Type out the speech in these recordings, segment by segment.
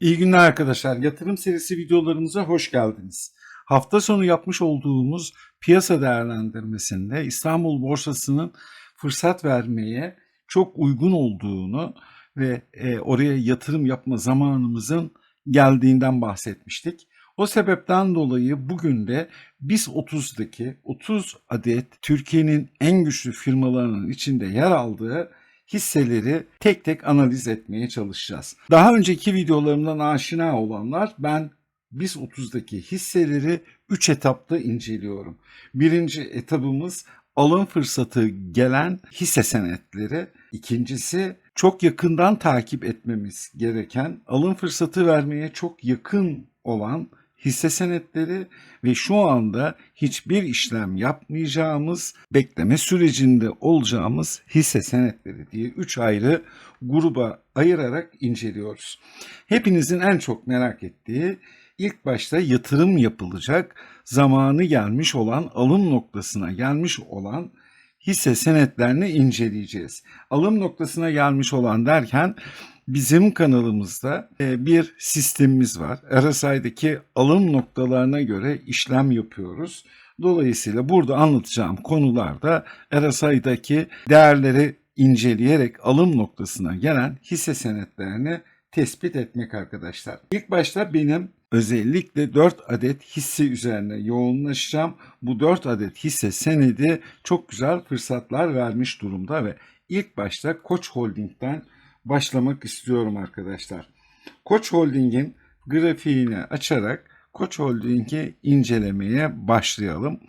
İyi günler arkadaşlar. Yatırım serisi videolarımıza hoş geldiniz. Hafta sonu yapmış olduğumuz piyasa değerlendirmesinde İstanbul borsasının fırsat vermeye çok uygun olduğunu ve e, oraya yatırım yapma zamanımızın geldiğinden bahsetmiştik. O sebepten dolayı bugün de BIS 30'daki 30 adet Türkiye'nin en güçlü firmalarının içinde yer aldığı hisseleri tek tek analiz etmeye çalışacağız. Daha önceki videolarımdan aşina olanlar ben BIS 30'daki hisseleri 3 etapta inceliyorum. Birinci etabımız alım fırsatı gelen hisse senetleri. İkincisi çok yakından takip etmemiz gereken, alım fırsatı vermeye çok yakın olan hisse senetleri ve şu anda hiçbir işlem yapmayacağımız, bekleme sürecinde olacağımız hisse senetleri diye üç ayrı gruba ayırarak inceliyoruz. Hepinizin en çok merak ettiği ilk başta yatırım yapılacak, zamanı gelmiş olan, alım noktasına gelmiş olan hisse senetlerini inceleyeceğiz. Alım noktasına gelmiş olan derken bizim kanalımızda e, bir sistemimiz var. RSI'deki alım noktalarına göre işlem yapıyoruz. Dolayısıyla burada anlatacağım konularda RSI'daki değerleri inceleyerek alım noktasına gelen hisse senetlerini tespit etmek arkadaşlar. İlk başta benim özellikle 4 adet hisse üzerine yoğunlaşacağım. Bu 4 adet hisse senedi çok güzel fırsatlar vermiş durumda ve ilk başta Koç Holding'den başlamak istiyorum arkadaşlar. Koç Holding'in grafiğini açarak Koç Holding'i incelemeye başlayalım.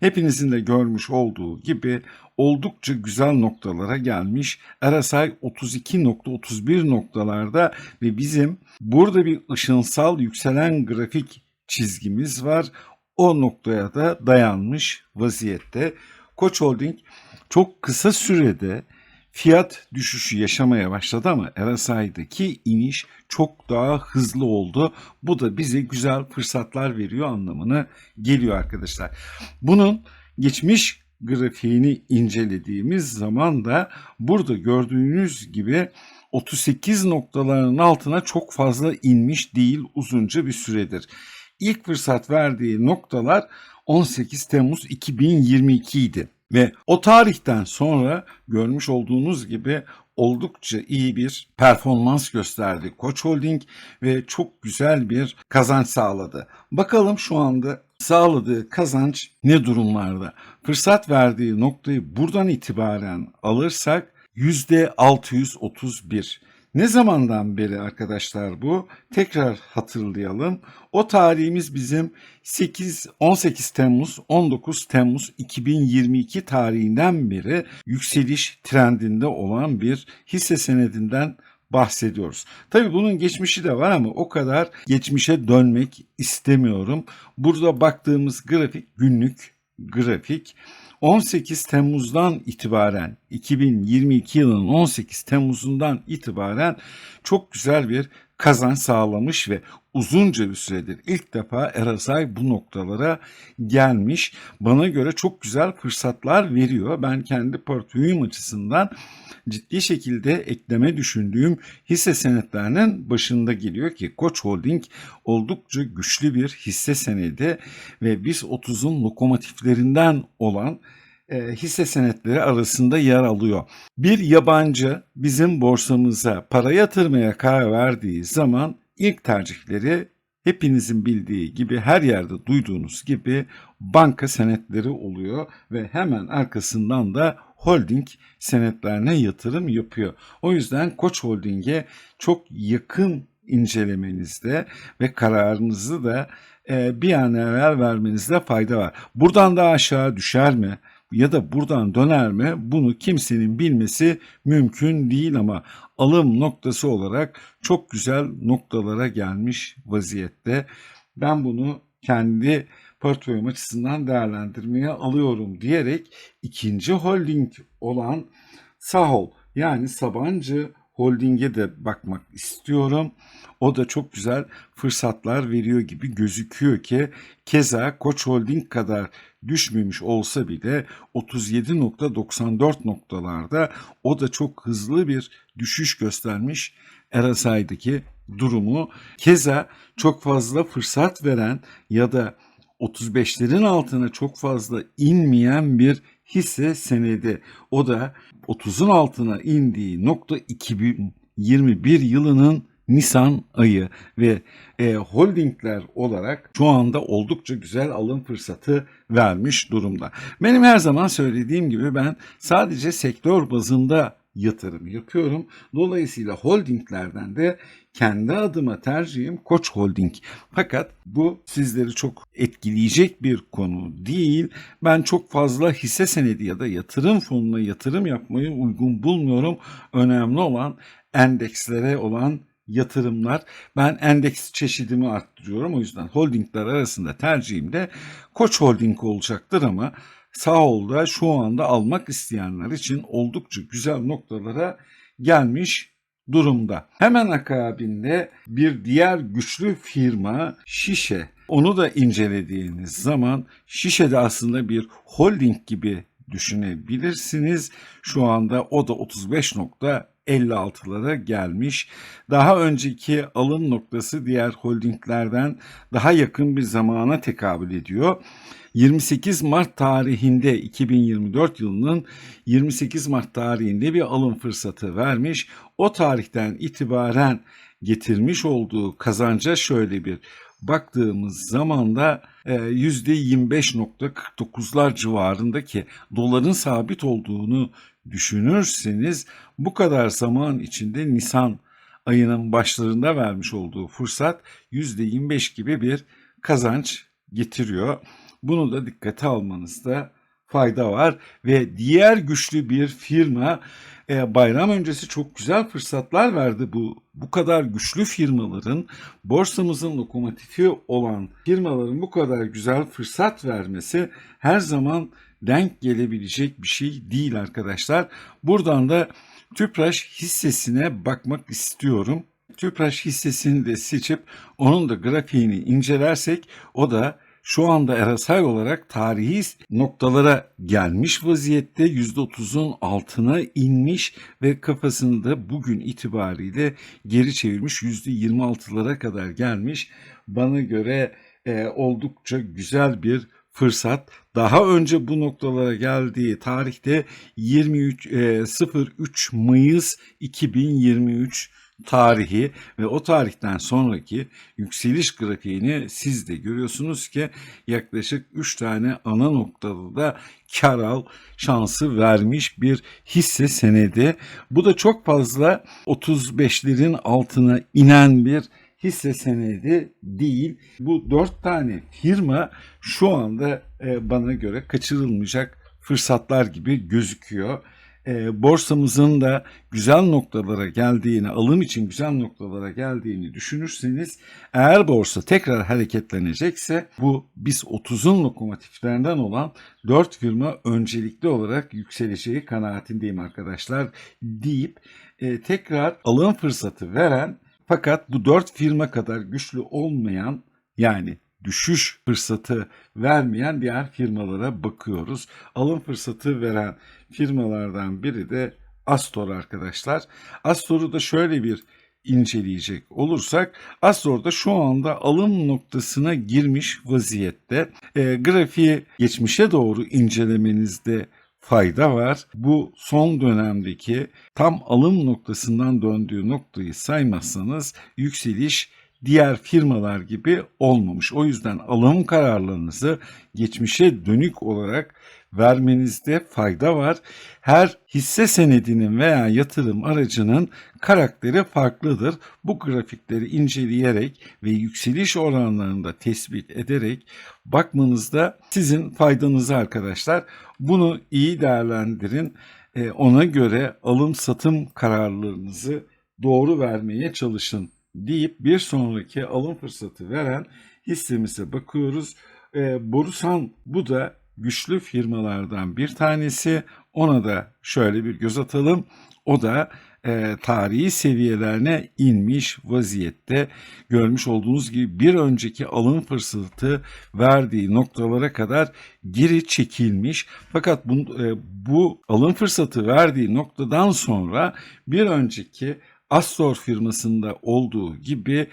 Hepinizin de görmüş olduğu gibi oldukça güzel noktalara gelmiş. RSI 32.31 noktalarda ve bizim burada bir ışınsal yükselen grafik çizgimiz var. O noktaya da dayanmış vaziyette. Koç Holding çok kısa sürede fiyat düşüşü yaşamaya başladı ama RSI'daki iniş çok daha hızlı oldu. Bu da bize güzel fırsatlar veriyor anlamına geliyor arkadaşlar. Bunun geçmiş grafiğini incelediğimiz zaman da burada gördüğünüz gibi 38 noktalarının altına çok fazla inmiş değil uzunca bir süredir. İlk fırsat verdiği noktalar 18 Temmuz 2022 idi. Ve o tarihten sonra görmüş olduğunuz gibi oldukça iyi bir performans gösterdi Koç Holding ve çok güzel bir kazanç sağladı. Bakalım şu anda sağladığı kazanç ne durumlarda? Fırsat verdiği noktayı buradan itibaren alırsak %631. Ne zamandan beri arkadaşlar bu? Tekrar hatırlayalım. O tarihimiz bizim 8 18 Temmuz 19 Temmuz 2022 tarihinden beri yükseliş trendinde olan bir hisse senedinden bahsediyoruz. Tabii bunun geçmişi de var ama o kadar geçmişe dönmek istemiyorum. Burada baktığımız grafik günlük grafik. 18 Temmuz'dan itibaren 2022 yılının 18 Temmuz'undan itibaren çok güzel bir kazanç sağlamış ve uzunca bir süredir ilk defa RSI bu noktalara gelmiş. Bana göre çok güzel fırsatlar veriyor. Ben kendi portföyüm açısından ciddi şekilde ekleme düşündüğüm hisse senetlerinin başında geliyor ki Koç Holding oldukça güçlü bir hisse senedi ve biz 30'un lokomotiflerinden olan e, hisse senetleri arasında yer alıyor. Bir yabancı bizim borsamıza para yatırmaya karar verdiği zaman ilk tercihleri hepinizin bildiği gibi her yerde duyduğunuz gibi banka senetleri oluyor ve hemen arkasından da holding senetlerine yatırım yapıyor. O yüzden Koç Holding'e çok yakın incelemenizde ve kararınızı da e, bir an evvel vermenizde fayda var. Buradan daha aşağı düşer mi? Ya da buradan döner mi bunu kimsenin bilmesi mümkün değil ama alım noktası olarak çok güzel noktalara gelmiş vaziyette. Ben bunu kendi portföyüm açısından değerlendirmeye alıyorum diyerek ikinci holding olan Sahol yani Sabancı Holding'e de bakmak istiyorum. O da çok güzel fırsatlar veriyor gibi gözüküyor ki keza Koç Holding kadar düşmemiş olsa bile 37.94 noktalarda o da çok hızlı bir düşüş göstermiş RSI'daki durumu. Keza çok fazla fırsat veren ya da 35'lerin altına çok fazla inmeyen bir hisse senedi. O da 30'un altına indiği nokta 2021 yılının Nisan ayı ve e, holdingler olarak şu anda oldukça güzel alım fırsatı vermiş durumda. Benim her zaman söylediğim gibi ben sadece sektör bazında yatırım yapıyorum. Dolayısıyla holdinglerden de kendi adıma tercihim Koç Holding. Fakat bu sizleri çok etkileyecek bir konu değil. Ben çok fazla hisse senedi ya da yatırım fonuna yatırım yapmayı uygun bulmuyorum. Önemli olan endekslere olan yatırımlar. Ben endeks çeşidimi arttırıyorum. O yüzden holdingler arasında tercihim de Koç Holding olacaktır ama Sağol'da şu anda almak isteyenler için oldukça güzel noktalara gelmiş durumda. Hemen akabinde bir diğer güçlü firma Şişe. Onu da incelediğiniz zaman Şişe de aslında bir holding gibi düşünebilirsiniz. Şu anda o da 35.56'lara gelmiş. Daha önceki alım noktası diğer holdinglerden daha yakın bir zamana tekabül ediyor. 28 Mart tarihinde 2024 yılının 28 Mart tarihinde bir alım fırsatı vermiş. O tarihten itibaren getirmiş olduğu kazanca şöyle bir baktığımız zaman da %25.49'lar civarındaki doların sabit olduğunu düşünürseniz bu kadar zaman içinde Nisan ayının başlarında vermiş olduğu fırsat %25 gibi bir kazanç getiriyor. Bunu da dikkate almanızda fayda var ve diğer güçlü bir firma e, bayram öncesi çok güzel fırsatlar verdi bu bu kadar güçlü firmaların borsamızın lokomotifi olan firmaların bu kadar güzel fırsat vermesi her zaman denk gelebilecek bir şey değil arkadaşlar. Buradan da Tüpraş hissesine bakmak istiyorum. Tüpraş hissesini de seçip onun da grafiğini incelersek o da şu anda erasay olarak tarihi noktalara gelmiş vaziyette %30'un altına inmiş ve kafasını da bugün itibariyle geri çevirmiş %26'lara kadar gelmiş. Bana göre e, oldukça güzel bir fırsat. Daha önce bu noktalara geldiği tarihte 23 e, 03 Mayıs 2023 tarihi ve o tarihten sonraki yükseliş grafiğini siz de görüyorsunuz ki yaklaşık 3 tane ana noktada da kar al şansı vermiş bir hisse senedi. Bu da çok fazla 35'lerin altına inen bir hisse senedi değil. Bu dört tane firma şu anda e, bana göre kaçırılmayacak fırsatlar gibi gözüküyor. E, borsamızın da güzel noktalara geldiğini, alım için güzel noktalara geldiğini düşünürseniz eğer borsa tekrar hareketlenecekse bu biz 30'un lokomotiflerinden olan 4 firma öncelikli olarak yükseleceği kanaatindeyim arkadaşlar deyip e, tekrar alım fırsatı veren fakat bu dört firma kadar güçlü olmayan yani düşüş fırsatı vermeyen diğer firmalara bakıyoruz. Alım fırsatı veren firmalardan biri de Astor arkadaşlar. Astor'u da şöyle bir inceleyecek olursak Astor'da şu anda alım noktasına girmiş vaziyette. E, grafiği geçmişe doğru incelemenizde fayda var. Bu son dönemdeki tam alım noktasından döndüğü noktayı saymazsanız yükseliş diğer firmalar gibi olmamış. O yüzden alım kararlarınızı geçmişe dönük olarak vermenizde fayda var. Her hisse senedinin veya yatırım aracının karakteri farklıdır. Bu grafikleri inceleyerek ve yükseliş oranlarını da tespit ederek bakmanızda sizin faydanızı arkadaşlar. Bunu iyi değerlendirin. Ee, ona göre alım satım kararlarınızı doğru vermeye çalışın deyip bir sonraki alım fırsatı veren hissemize bakıyoruz. E, Borusan bu da güçlü firmalardan bir tanesi. Ona da şöyle bir göz atalım. O da e, tarihi seviyelerine inmiş vaziyette. Görmüş olduğunuz gibi bir önceki alım fırsatı verdiği noktalara kadar geri çekilmiş. Fakat bu, e, bu alım fırsatı verdiği noktadan sonra bir önceki Astor firmasında olduğu gibi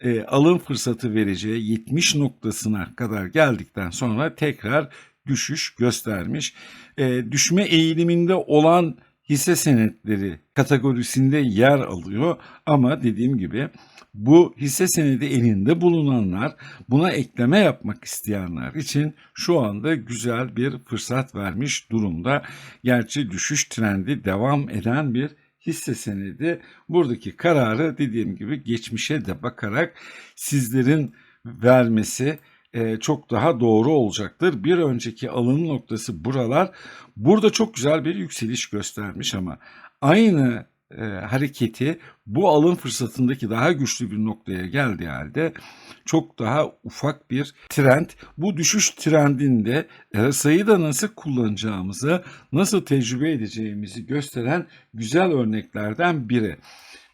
e, alım fırsatı vereceği 70 noktasına kadar geldikten sonra tekrar düşüş göstermiş. E, düşme eğiliminde olan hisse senetleri kategorisinde yer alıyor ama dediğim gibi bu hisse senedi elinde bulunanlar buna ekleme yapmak isteyenler için şu anda güzel bir fırsat vermiş durumda. Gerçi düşüş trendi devam eden bir hisse senedi. Buradaki kararı dediğim gibi geçmişe de bakarak sizlerin vermesi e, çok daha doğru olacaktır. Bir önceki alım noktası buralar. Burada çok güzel bir yükseliş göstermiş ama aynı e, hareketi bu alım fırsatındaki daha güçlü bir noktaya geldiği halde çok daha ufak bir trend. Bu düşüş trendinde RSI'yi da nasıl kullanacağımızı, nasıl tecrübe edeceğimizi gösteren güzel örneklerden biri.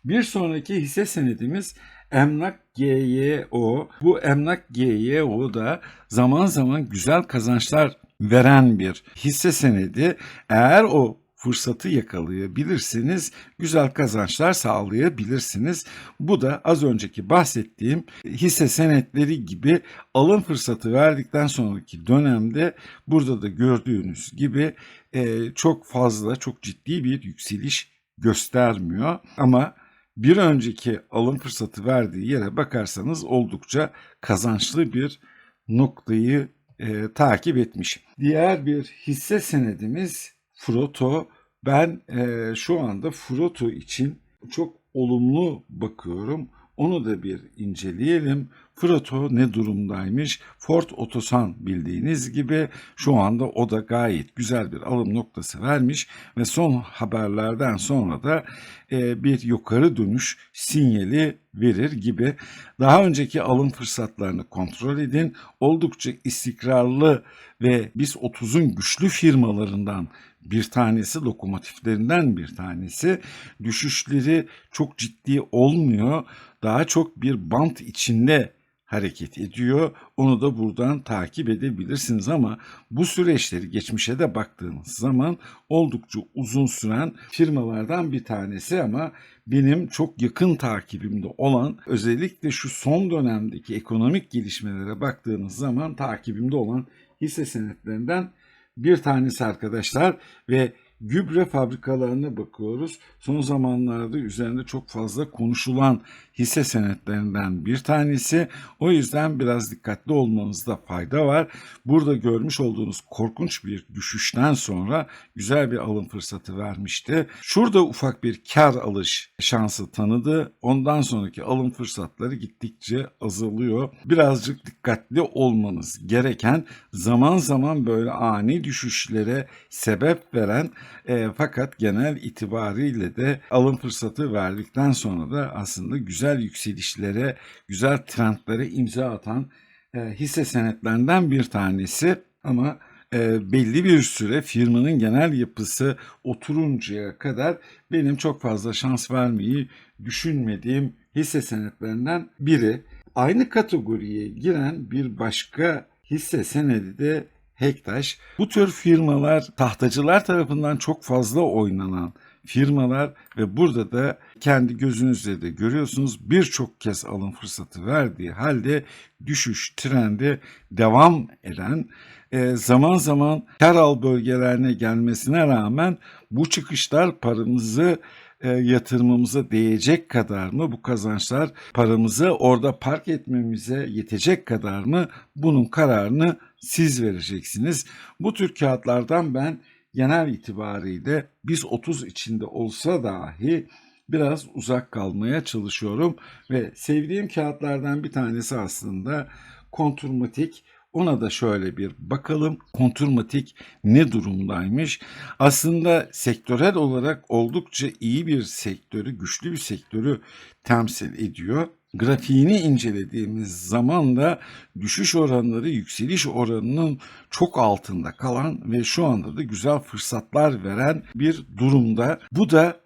Bir sonraki hisse senedimiz Emlak GYO. Bu Emlak GYO da zaman zaman güzel kazançlar veren bir hisse senedi. Eğer o fırsatı yakalayabilirsiniz, güzel kazançlar sağlayabilirsiniz. Bu da az önceki bahsettiğim hisse senetleri gibi alım fırsatı verdikten sonraki dönemde burada da gördüğünüz gibi e, çok fazla, çok ciddi bir yükseliş göstermiyor. Ama bir önceki alım fırsatı verdiği yere bakarsanız oldukça kazançlı bir noktayı e, takip etmiş. Diğer bir hisse senedimiz Froto. Ben e, şu anda Froto için çok olumlu bakıyorum. Onu da bir inceleyelim. Froto ne durumdaymış? Ford Otosan bildiğiniz gibi şu anda o da gayet güzel bir alım noktası vermiş ve son haberlerden sonra da e, bir yukarı dönüş sinyali verir gibi. Daha önceki alım fırsatlarını kontrol edin. Oldukça istikrarlı ve biz 30'un güçlü firmalarından bir tanesi, lokomotiflerinden bir tanesi. Düşüşleri çok ciddi olmuyor. Daha çok bir bant içinde hareket ediyor. Onu da buradan takip edebilirsiniz ama bu süreçleri geçmişe de baktığınız zaman oldukça uzun süren firmalardan bir tanesi ama benim çok yakın takibimde olan özellikle şu son dönemdeki ekonomik gelişmelere baktığınız zaman takibimde olan hisse senetlerinden bir tanesi arkadaşlar ve gübre fabrikalarına bakıyoruz. Son zamanlarda üzerinde çok fazla konuşulan hisse senetlerinden bir tanesi. O yüzden biraz dikkatli olmanızda fayda var. Burada görmüş olduğunuz korkunç bir düşüşten sonra güzel bir alım fırsatı vermişti. Şurada ufak bir kar alış şansı tanıdı. Ondan sonraki alım fırsatları gittikçe azalıyor. Birazcık dikkatli olmanız gereken zaman zaman böyle ani düşüşlere sebep veren e, fakat genel itibariyle de alım fırsatı verdikten sonra da aslında güzel yükselişlere, güzel trendlere imza atan e, hisse senetlerinden bir tanesi. Ama e, belli bir süre firmanın genel yapısı oturuncaya kadar benim çok fazla şans vermeyi düşünmediğim hisse senetlerinden biri. Aynı kategoriye giren bir başka hisse senedi de Hektaş. Bu tür firmalar tahtacılar tarafından çok fazla oynanan firmalar ve burada da kendi gözünüzle de görüyorsunuz birçok kez alım fırsatı verdiği halde düşüş trendi devam eden e, zaman zaman kar bölgelerine gelmesine rağmen bu çıkışlar paramızı e, yatırmamıza değecek kadar mı bu kazançlar paramızı orada park etmemize yetecek kadar mı bunun kararını siz vereceksiniz. Bu tür kağıtlardan ben genel itibariyle biz 30 içinde olsa dahi biraz uzak kalmaya çalışıyorum ve sevdiğim kağıtlardan bir tanesi aslında konturmatik. Ona da şöyle bir bakalım. Konturmatik ne durumdaymış? Aslında sektörel olarak oldukça iyi bir sektörü, güçlü bir sektörü temsil ediyor grafiğini incelediğimiz zaman da düşüş oranları yükseliş oranının çok altında kalan ve şu anda da güzel fırsatlar veren bir durumda. Bu da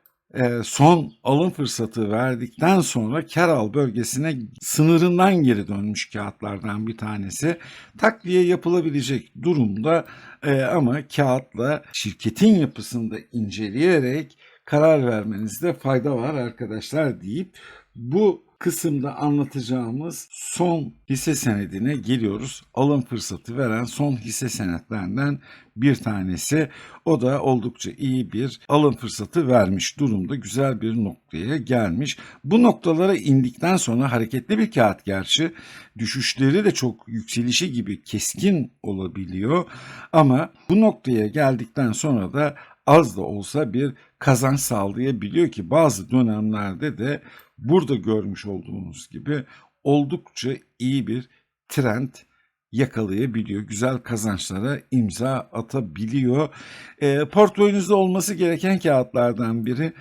son alım fırsatı verdikten sonra kar al bölgesine sınırından geri dönmüş kağıtlardan bir tanesi. Takviye yapılabilecek durumda e, ama kağıtla şirketin yapısını da inceleyerek karar vermenizde fayda var arkadaşlar deyip bu kısımda anlatacağımız son hisse senedine geliyoruz. Alım fırsatı veren son hisse senetlerinden bir tanesi. O da oldukça iyi bir alım fırsatı vermiş durumda. Güzel bir noktaya gelmiş. Bu noktalara indikten sonra hareketli bir kağıt gerçi düşüşleri de çok yükselişi gibi keskin olabiliyor. Ama bu noktaya geldikten sonra da az da olsa bir kazanç sağlayabiliyor ki bazı dönemlerde de burada görmüş olduğunuz gibi oldukça iyi bir trend yakalayabiliyor. Güzel kazançlara imza atabiliyor. E, portföyünüzde olması gereken kağıtlardan biri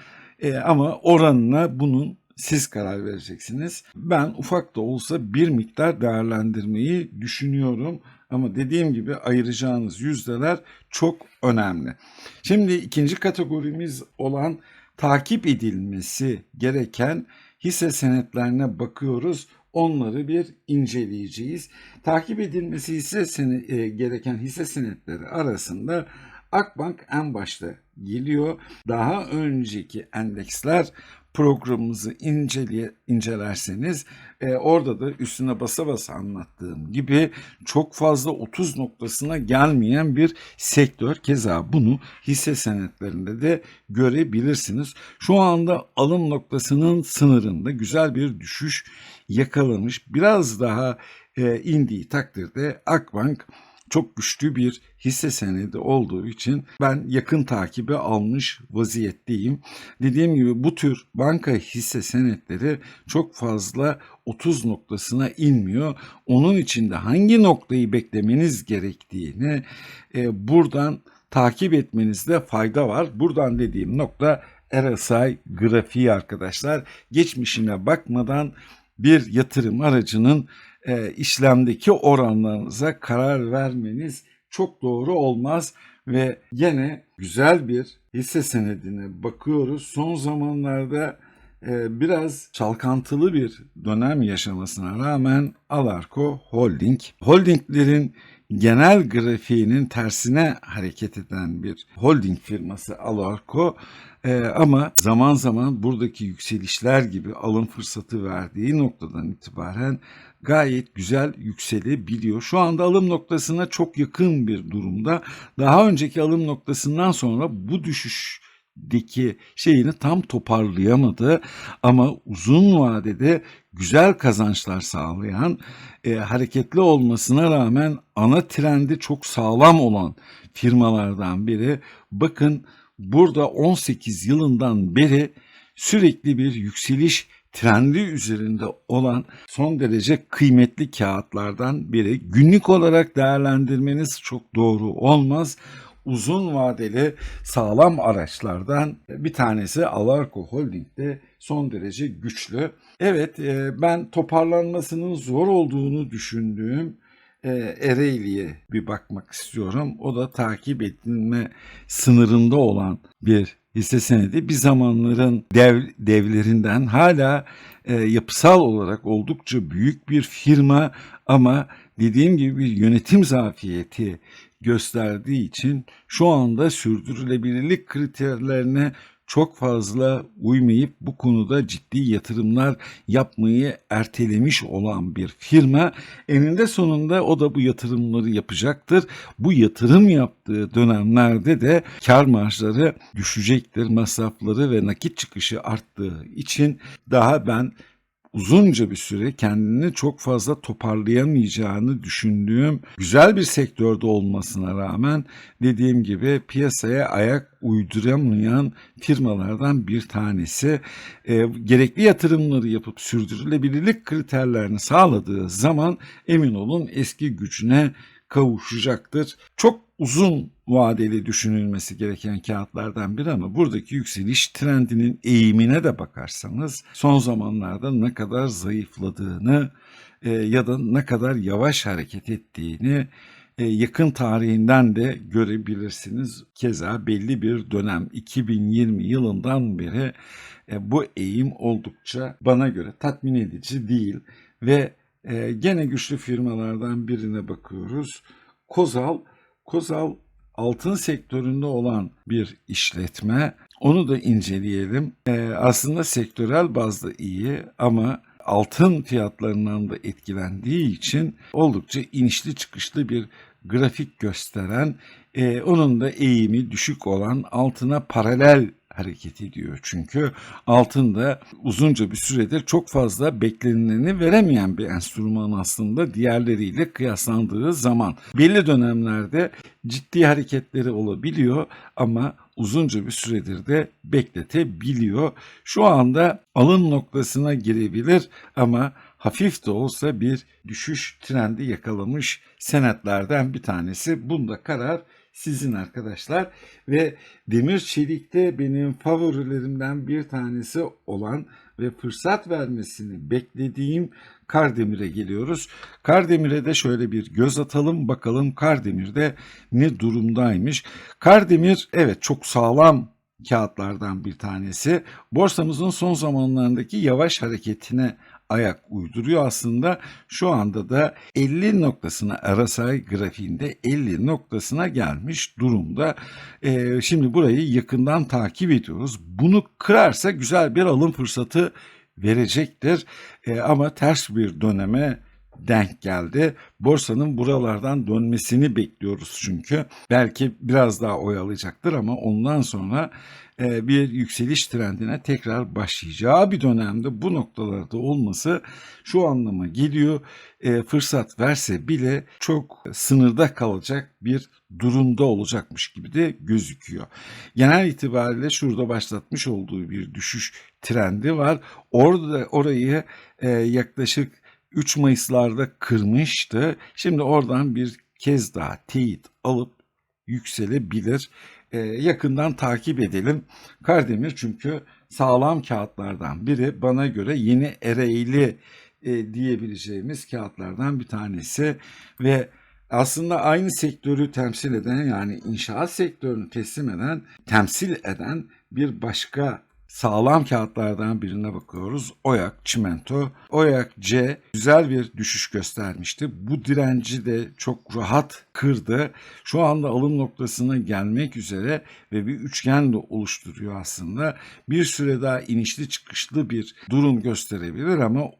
E, ama oranına bunun siz karar vereceksiniz. Ben ufak da olsa bir miktar değerlendirmeyi düşünüyorum. Ama dediğim gibi ayıracağınız yüzdeler çok önemli. Şimdi ikinci kategorimiz olan takip edilmesi gereken hisse senetlerine bakıyoruz. Onları bir inceleyeceğiz. Takip edilmesi hisse sene, e, gereken hisse senetleri arasında Akbank en başta geliyor. Daha önceki endeksler programımızı inceleye, incelerseniz e, orada da üstüne basa basa anlattığım gibi çok fazla 30 noktasına gelmeyen bir sektör. Keza bunu hisse senetlerinde de görebilirsiniz. Şu anda alım noktasının sınırında güzel bir düşüş yakalamış. Biraz daha e, indiği takdirde Akbank çok güçlü bir hisse senedi olduğu için ben yakın takibe almış vaziyetteyim. Dediğim gibi bu tür banka hisse senetleri çok fazla 30 noktasına inmiyor. Onun için de hangi noktayı beklemeniz gerektiğini e, buradan takip etmenizde fayda var. Buradan dediğim nokta RSI grafiği arkadaşlar. Geçmişine bakmadan bir yatırım aracının e, işlemdeki oranlarınıza karar vermeniz çok doğru olmaz ve yine güzel bir hisse senedine bakıyoruz. Son zamanlarda e, biraz çalkantılı bir dönem yaşamasına rağmen Alarko Holding, holdinglerin genel grafiğinin tersine hareket eden bir holding firması Alarko ee, ama zaman zaman buradaki yükselişler gibi alım fırsatı verdiği noktadan itibaren gayet güzel yükselebiliyor. Şu anda alım noktasına çok yakın bir durumda. Daha önceki alım noktasından sonra bu düşüş deki şeyini tam toparlayamadı ama uzun vadede güzel kazançlar sağlayan e, hareketli olmasına rağmen ana trendi çok sağlam olan firmalardan biri. Bakın burada 18 yılından beri sürekli bir yükseliş trendi üzerinde olan son derece kıymetli kağıtlardan biri. Günlük olarak değerlendirmeniz çok doğru olmaz. Uzun vadeli sağlam araçlardan bir tanesi Alarko Holding'de son derece güçlü. Evet e, ben toparlanmasının zor olduğunu düşündüğüm e, Ereğli'ye bir bakmak istiyorum. O da takip edilme sınırında olan bir hisse senedi. Bir zamanların dev, devlerinden hala e, yapısal olarak oldukça büyük bir firma ama dediğim gibi bir yönetim zafiyeti gösterdiği için şu anda sürdürülebilirlik kriterlerine çok fazla uymayıp bu konuda ciddi yatırımlar yapmayı ertelemiş olan bir firma eninde sonunda o da bu yatırımları yapacaktır. Bu yatırım yaptığı dönemlerde de kar marjları düşecektir. Masrafları ve nakit çıkışı arttığı için daha ben uzunca bir süre kendini çok fazla toparlayamayacağını düşündüğüm güzel bir sektörde olmasına rağmen dediğim gibi piyasaya ayak uyduramayan firmalardan bir tanesi. E, gerekli yatırımları yapıp sürdürülebilirlik kriterlerini sağladığı zaman emin olun eski gücüne kavuşacaktır. Çok uzun vadeli düşünülmesi gereken kağıtlardan biri ama buradaki yükseliş trendinin eğimine de bakarsanız son zamanlarda ne kadar zayıfladığını e, ya da ne kadar yavaş hareket ettiğini e, yakın tarihinden de görebilirsiniz. Keza belli bir dönem 2020 yılından beri e, bu eğim oldukça bana göre tatmin edici değil ve e, gene güçlü firmalardan birine bakıyoruz. Kozal, Kozal altın sektöründe olan bir işletme Onu da inceleyelim. Ee, aslında sektörel bazda iyi ama altın fiyatlarından da etkilendiği için oldukça inişli çıkışlı bir grafik gösteren, e, onun da eğimi düşük olan altına paralel hareket ediyor. Çünkü altın da uzunca bir süredir çok fazla beklenileni veremeyen bir enstrüman aslında diğerleriyle kıyaslandığı zaman. Belli dönemlerde ciddi hareketleri olabiliyor ama uzunca bir süredir de bekletebiliyor. Şu anda alım noktasına girebilir ama hafif de olsa bir düşüş trendi yakalamış senetlerden bir tanesi. Bunda karar sizin arkadaşlar ve demir çelikte benim favorilerimden bir tanesi olan ve fırsat vermesini beklediğim Kardemir'e geliyoruz. Kardemir'e de şöyle bir göz atalım bakalım Kardemir'de ne durumdaymış. Kardemir evet çok sağlam kağıtlardan bir tanesi. Borsamızın son zamanlarındaki yavaş hareketine ayak uyduruyor aslında. Şu anda da 50 noktasına RSI grafiğinde 50 noktasına gelmiş durumda. Ee, şimdi burayı yakından takip ediyoruz. Bunu kırarsa güzel bir alım fırsatı verecektir. Ee, ama ters bir döneme denk geldi. Borsanın buralardan dönmesini bekliyoruz çünkü. Belki biraz daha oyalayacaktır ama ondan sonra e, bir yükseliş trendine tekrar başlayacağı bir dönemde bu noktalarda olması şu anlama geliyor. E, fırsat verse bile çok sınırda kalacak bir durumda olacakmış gibi de gözüküyor. Genel itibariyle şurada başlatmış olduğu bir düşüş trendi var. Orada orayı e, yaklaşık 3 Mayıs'larda kırmıştı. Şimdi oradan bir kez daha teyit alıp yükselebilir. Ee, yakından takip edelim. Kardemir çünkü sağlam kağıtlardan biri bana göre yeni ereğli e, diyebileceğimiz kağıtlardan bir tanesi ve aslında aynı sektörü temsil eden yani inşaat sektörünü teslim eden, temsil eden bir başka sağlam kağıtlardan birine bakıyoruz. Oyak, çimento. Oyak C güzel bir düşüş göstermişti. Bu direnci de çok rahat kırdı. Şu anda alım noktasına gelmek üzere ve bir üçgen de oluşturuyor aslında. Bir süre daha inişli çıkışlı bir durum gösterebilir ama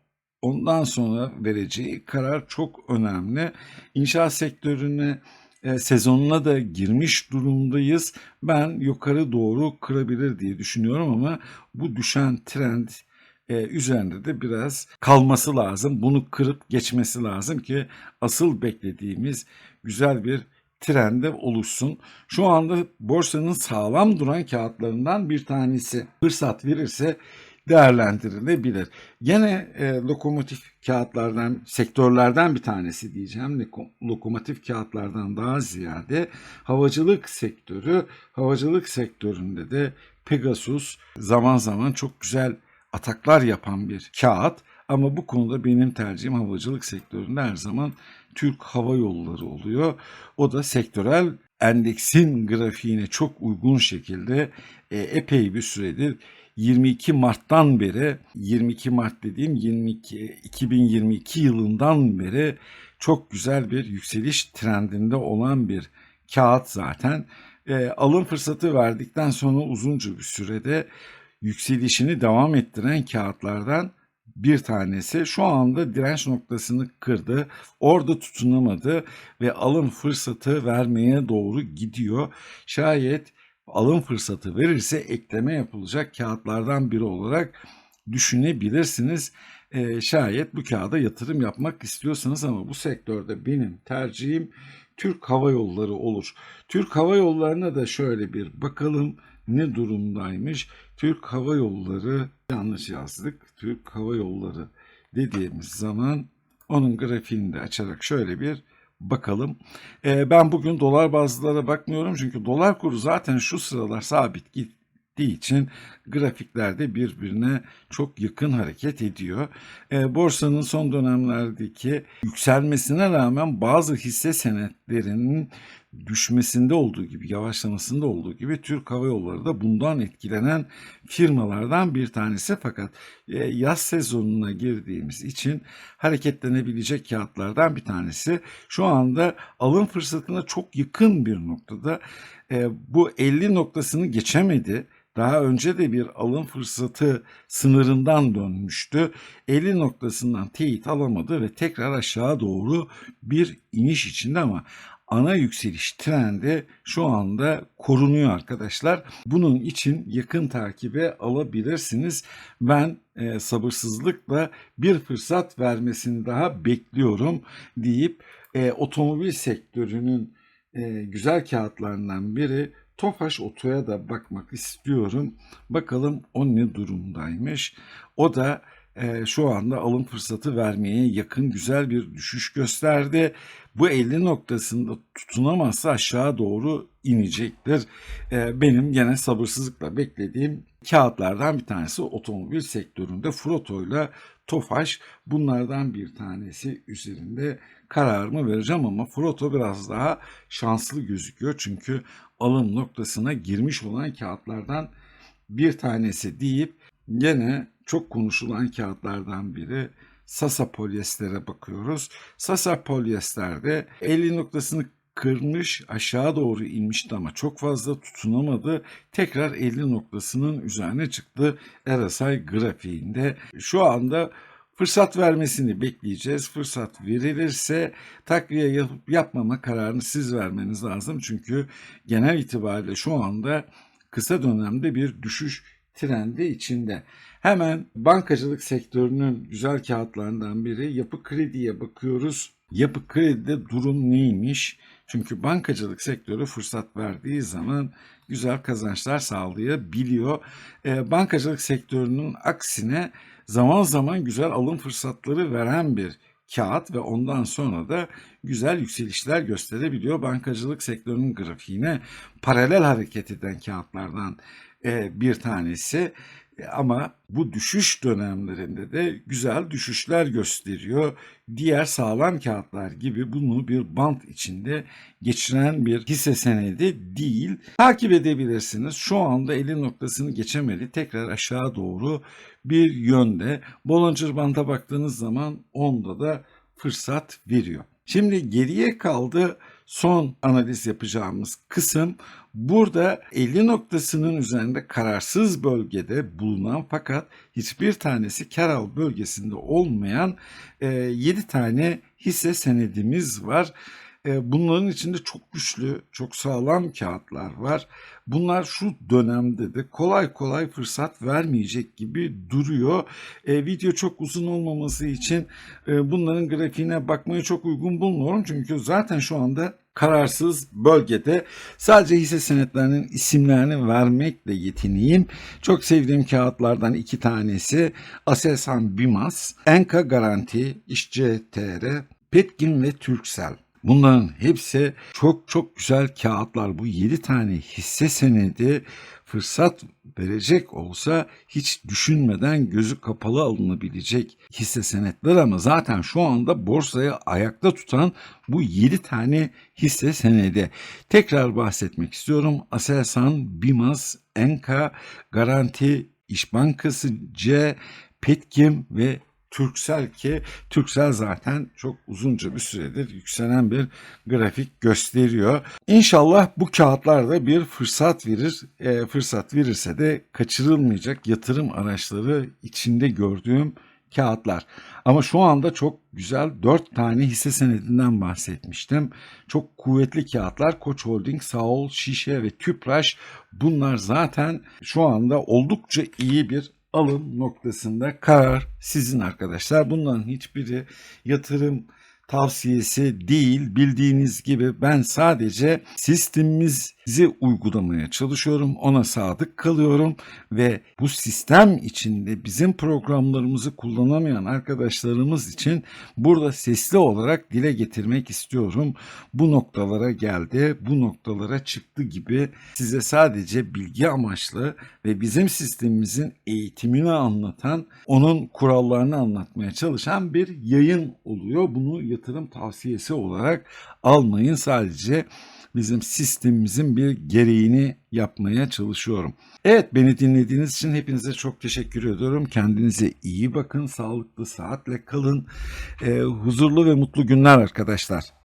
ondan sonra vereceği karar çok önemli. İnşaat sektörüne e, sezonuna da girmiş durumdayız. Ben yukarı doğru kırabilir diye düşünüyorum ama bu düşen trend e, üzerinde de biraz kalması lazım. Bunu kırıp geçmesi lazım ki asıl beklediğimiz güzel bir trende oluşsun. Şu anda borsanın sağlam duran kağıtlarından bir tanesi fırsat verirse değerlendirilebilir. Gene e, lokomotif kağıtlardan, sektörlerden bir tanesi diyeceğim. Lokomotif kağıtlardan daha ziyade havacılık sektörü. Havacılık sektöründe de Pegasus zaman zaman çok güzel ataklar yapan bir kağıt. Ama bu konuda benim tercihim havacılık sektöründe her zaman Türk Hava Yolları oluyor. O da sektörel endeksin grafiğine çok uygun şekilde e, epey bir süredir 22 Mart'tan beri 22 Mart dediğim 22 2022 yılından beri çok güzel bir yükseliş trendinde olan bir kağıt zaten. E, alım fırsatı verdikten sonra uzunca bir sürede yükselişini devam ettiren kağıtlardan bir tanesi şu anda direnç noktasını kırdı. Orada tutunamadı ve alım fırsatı vermeye doğru gidiyor. Şayet alım fırsatı verirse ekleme yapılacak kağıtlardan biri olarak düşünebilirsiniz. E, şayet bu kağıda yatırım yapmak istiyorsanız ama bu sektörde benim tercihim Türk Hava Yolları olur. Türk Hava Yolları'na da şöyle bir bakalım ne durumdaymış. Türk Hava Yolları yanlış yazdık. Türk Hava Yolları dediğimiz zaman onun grafiğini de açarak şöyle bir bakalım. E, ben bugün dolar bazlılara bakmıyorum çünkü dolar kuru zaten şu sıralar sabit gittiği için grafiklerde birbirine çok yakın hareket ediyor. E, borsanın son dönemlerdeki yükselmesine rağmen bazı hisse senetlerinin düşmesinde olduğu gibi, yavaşlamasında olduğu gibi Türk Hava Yolları da bundan etkilenen firmalardan bir tanesi. Fakat e, yaz sezonuna girdiğimiz için hareketlenebilecek kağıtlardan bir tanesi. Şu anda alım fırsatına çok yakın bir noktada. E, bu 50 noktasını geçemedi. Daha önce de bir alım fırsatı sınırından dönmüştü. 50 noktasından teyit alamadı ve tekrar aşağı doğru bir iniş içinde ama ana yükseliş trendi şu anda korunuyor arkadaşlar. Bunun için yakın takibe alabilirsiniz. Ben e, sabırsızlıkla bir fırsat vermesini daha bekliyorum deyip e, otomobil sektörünün e, güzel kağıtlarından biri Tofaş Oto'ya da bakmak istiyorum. Bakalım o ne durumdaymış. O da e, şu anda alım fırsatı vermeye yakın güzel bir düşüş gösterdi. Bu 50 noktasında tutunamazsa aşağı doğru inecektir. E, benim gene sabırsızlıkla beklediğim kağıtlardan bir tanesi otomobil sektöründe Froto ile Tofaş. Bunlardan bir tanesi üzerinde kararımı vereceğim ama Froto biraz daha şanslı gözüküyor. Çünkü alım noktasına girmiş olan kağıtlardan bir tanesi deyip gene çok konuşulan kağıtlardan biri Sasa polyester'e bakıyoruz. Sasa polyester'de 50 noktasını kırmış aşağı doğru inmişti ama çok fazla tutunamadı. Tekrar 50 noktasının üzerine çıktı RSI grafiğinde. Şu anda fırsat vermesini bekleyeceğiz. Fırsat verilirse takviye yapıp yapmama kararını siz vermeniz lazım. Çünkü genel itibariyle şu anda kısa dönemde bir düşüş trendi içinde. Hemen bankacılık sektörünün güzel kağıtlarından biri yapı krediye bakıyoruz. Yapı kredide durum neymiş? Çünkü bankacılık sektörü fırsat verdiği zaman güzel kazançlar sağlayabiliyor. E, bankacılık sektörünün aksine zaman zaman güzel alım fırsatları veren bir kağıt ve ondan sonra da güzel yükselişler gösterebiliyor. Bankacılık sektörünün grafiğine paralel hareket eden kağıtlardan bir tanesi. E, ama bu düşüş dönemlerinde de güzel düşüşler gösteriyor. Diğer sağlam kağıtlar gibi bunu bir bant içinde geçiren bir hisse senedi değil. Takip edebilirsiniz. Şu anda 50 noktasını geçemedi. Tekrar aşağı doğru bir yönde. Bollinger Band'a baktığınız zaman onda da fırsat veriyor. Şimdi geriye kaldı son analiz yapacağımız kısım burada 50 noktasının üzerinde kararsız bölgede bulunan fakat hiçbir tanesi kar al bölgesinde olmayan e, 7 tane hisse senedimiz var. E, bunların içinde çok güçlü, çok sağlam kağıtlar var. Bunlar şu dönemde de kolay kolay fırsat vermeyecek gibi duruyor. E, video çok uzun olmaması için e, bunların grafiğine bakmayı çok uygun bulmuyorum. Çünkü zaten şu anda kararsız bölgede sadece hisse senetlerinin isimlerini vermekle yetineyim. Çok sevdiğim kağıtlardan iki tanesi Aselsan Bimas, Enka Garanti, İşçi TR, Petkin ve Türksel. Bunların hepsi çok çok güzel kağıtlar. Bu 7 tane hisse senedi fırsat verecek olsa hiç düşünmeden gözü kapalı alınabilecek hisse senetler ama zaten şu anda borsayı ayakta tutan bu 7 tane hisse senedi. Tekrar bahsetmek istiyorum. Aselsan, Bimas, Enka, Garanti, İş Bankası, C, Petkim ve Türksel ki Türksel zaten çok uzunca bir süredir yükselen bir grafik gösteriyor. İnşallah bu kağıtlarda bir fırsat verir. E, fırsat verirse de kaçırılmayacak yatırım araçları içinde gördüğüm kağıtlar. Ama şu anda çok güzel 4 tane hisse senedinden bahsetmiştim. Çok kuvvetli kağıtlar Koç Holding, Saol, Şişe ve Tüpraş bunlar zaten şu anda oldukça iyi bir alım noktasında karar sizin arkadaşlar. Bunların hiçbiri yatırım tavsiyesi değil. Bildiğiniz gibi ben sadece sistemimizi uygulamaya çalışıyorum. Ona sadık kalıyorum ve bu sistem içinde bizim programlarımızı kullanamayan arkadaşlarımız için burada sesli olarak dile getirmek istiyorum. Bu noktalara geldi, bu noktalara çıktı gibi size sadece bilgi amaçlı ve bizim sistemimizin eğitimini anlatan, onun kurallarını anlatmaya çalışan bir yayın oluyor. Bunu yatırım tavsiyesi olarak almayın sadece bizim sistemimizin bir gereğini yapmaya çalışıyorum. Evet beni dinlediğiniz için hepinize çok teşekkür ediyorum. Kendinize iyi bakın, sağlıklı saatle kalın. Ee, huzurlu ve mutlu günler arkadaşlar.